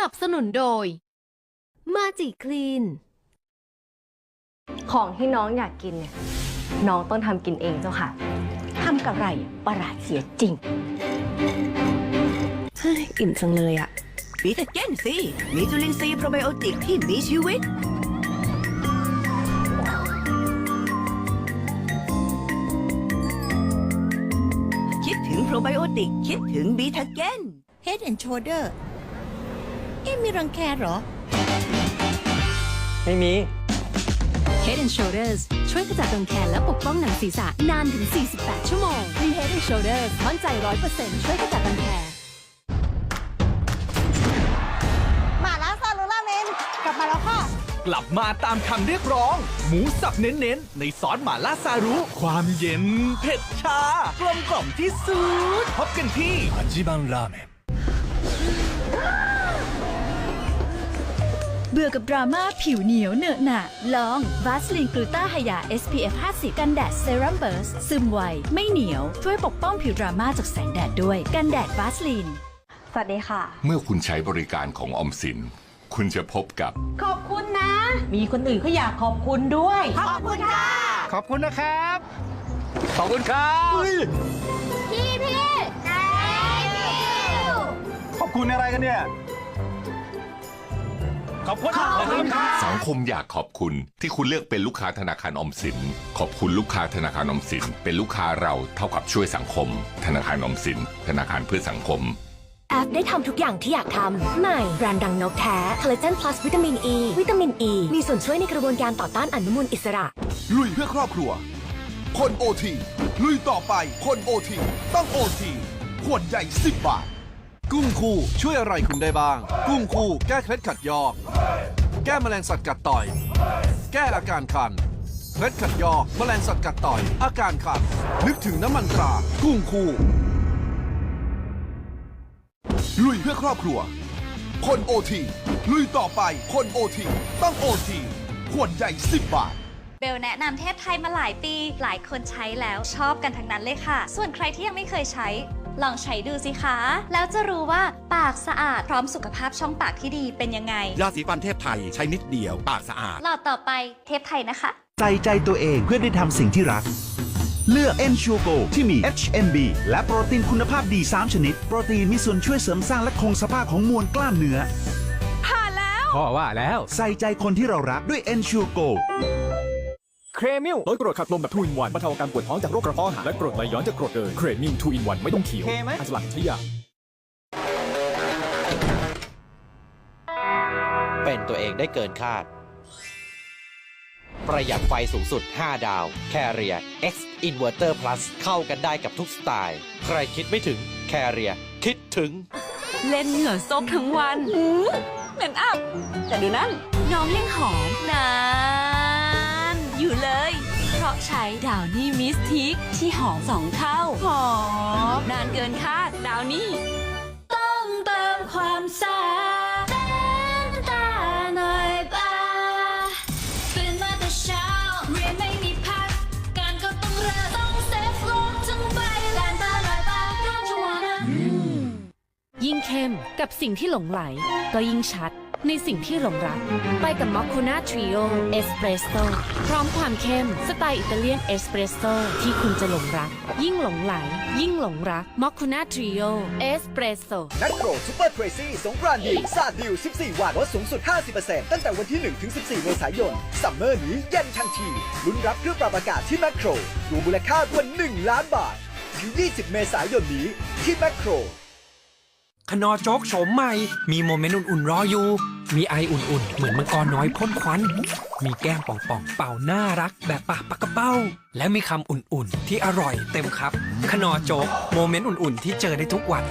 นับสนุนโดย มาจิคลีน ของที่น้องอยากกินเนี่ยน้องต้องทำกินเองเจ้าค่ะทำกับไรประหลาดเสียจริงเฮ้ยอิ่มจังเลยอะบีทาเกนสิ มีจุลินทรีย์โปรไบโอติกที่มีชีวิต คิดถึงโปรไบโอติก คิดถึงบีทาเกน Head and Shoulder เอ๊มีรังแคเหรอ ไม่มี Head and Shoulders ช่วยขจัดรังแคและปกป้องหนังศีรษะนานถึง 48 ชั่วโมงมี Head and Shoulders มั่นใจ 100%ช่วยขจัดรังแคมาแล้วซาลูราเมนกลับมาแล้วค่ะ กลับมาตามคำเรียกร้อง หมูสับเน้นๆ ในซอสหมาล่าซารุ ความเย็นเผ็ดชากลมกล่อมที่สุดพบกันที่อันจิบังราเมน เบื่อกับดราม่าผิวเหนียวเหนอะหนะลองวาสลินกลูต้าไฮยา SPF 50 กันแดดเซรั่มเบิร์สซึมไว ไม่เหนียว ช่วยปกป้องผิวดราม่าจากแสงแดดด้วย กันแดดวาสลิน สวัสดีค่ะ เมื่อคุณใช้บริการของออมสิน คุณจะพบกับ ขอบคุณนะ มีคนอื่นเขาอยากขอบคุณด้วย ขอบคุณค่ะ ขอบคุณนะครับ ขอบคุณครับพี่พี่ ขอบคุณอะไรกันเนี่ย ขอบคุณขอบคุณครับสังคมอยากขอบคุณที่คุณเลือกเป็นลูกค้าธนาคารออมสิน ขอบคุณลูกค้าธนาคารออมสิน เป็นลูกค้าเราเท่ากับช่วยสังคม ธนาคารออมสิน ธนาคารเพื่อสังคมแอปได้ทำทุกอย่างที่อยากทำ ใหม่แบรนด์ดังนกแท้คอลลาเจน plus วิตามินอ e, ีวิตามินอ e ีมีส่วนช่วยในกระบวนการต่อต้านอนุมูลอิสระ ลุยเพื่อครอบครัว คนโอทีลุยต่อไปคนโอทีต้องโอทีขวดใหญ่10บาท กุ้งคู่ช่วยอะไรคุณได้บ้าง กุ้งคู่แก้เคล็ดขัดยอก แก้แมลงสัตว์กัดต่อย แก้อาการคันเคล็ดขัดยอกแมลงสัตว์กัดต่อย อาการคัน นึกถึงน้ำมันตรา กุ้งคู่ ลุยเพื่อครอบครัว คนโอทีลุยต่อไปคนโอทีต้องโอทีขวดใหญ่ 10 บาทเบลแนะนำเทพไทยมาหลายปี หลายคนใช้แล้วชอบกันทั้งนั้นเลยค่ะ ส่วนใครที่ยังไม่เคยใช้ ลองใช้ดูสิคะ แล้วจะรู้ว่าปากสะอาดพร้อมสุขภาพช่องปากที่ดีเป็นยังไง ยาสีฟันเทพไทยใช้นิดเดียวปากสะอาด หลอดต่อไปเทพไทยนะคะ ใส่ใจตัวเองเพื่อได้ทำสิ่งที่รัก เลือก e n s u r e Go ที่มี HMB และโปรตีนคุณภาพดี 3 ชนิด โปรตีนมีส่วนช่วยเสริมสร้างและคงสภาพของมวลกล้ามเนื้อพ่อว่าแล้ว ใส่ใจคนที่เรารักด้วย e n s u r e Go เครมิลลดกรดขับลมแบบทูอินวันบรรเทาอาการปวดท้องจากโรคกระเพาะอาหารและกรดไหลย้อนจากกรดเดินเครมิลทูอินวันไม่ต้องเคี้ยวโอเคไหม อันสลัดใช้ยา เป็นตัวเองได้เกินคาด ประหยัดไฟสูงสุด 5 ดาว Carrier X Inverter Plus เข้ากันได้กับทุกสไตล์ ใครคิดไม่ถึง Carrier คิดถึง เล่นเหงื่อซบทั้งวันเหม็นอับ แต่ดูนั่น น้องยังหอมนาน อยู่เลย เพราะใช้ดาวนี่มิสทิกที่หอมสองเท่า หอม นานเกินคาดดาวนี่ต้องเติมความแซ่บตาหน่อยป่าตื่นมาแต่เช้าเรียนไม่มีพัก การก็ต้องเริ่มต้องเซฟโลกทั้งใบแลนตาหน่อยป่า don't you wanna ยิ่งเข้มกับสิ่งที่หลงไหล ก็ยิ่งชัด ในสิ่งที่หลงรัก ไปกับมอคคูน่าทริโอเอสเปรสโซพร้อมความเข้ม สไตล์อิตาเลียนเอสเปรสโซที่คุณจะหลงรัก ยิ่งหลงไหล ยิ่งหลงรักมอคคูน่าทริโอเอสเปรสโซนัดโกรซูเปอร์เทรซี่สงกรานต์ดีซาดดิว 14 วันลดสูงสุด 50%ตั้งแต่วันที่ 1 ถึง 14 เมษายนซัมเมอร์นี้เย็นทันทีลุ้นรับเครื่องปรับอากาศที่แมคโครรวมมูลค่ากว่า1ล้านบาทถึง 20 เมษายนนี้ที่แมคโคร ขนอโจ๊กโฉมใหม่ มีโมเมนต์อุ่นๆรออยู่ มีไออุ่นๆ เหมือนมังกรน้อยพ่นควัน มีแก้มป่องๆ เป่าน่ารักแบบปากปากกระเป้า และมีคำอุ่นๆ ที่อร่อยเต็มครับ ขนอโจ๊กโมเมนต์อุ่นๆ ที่เจอได้ทุกวัน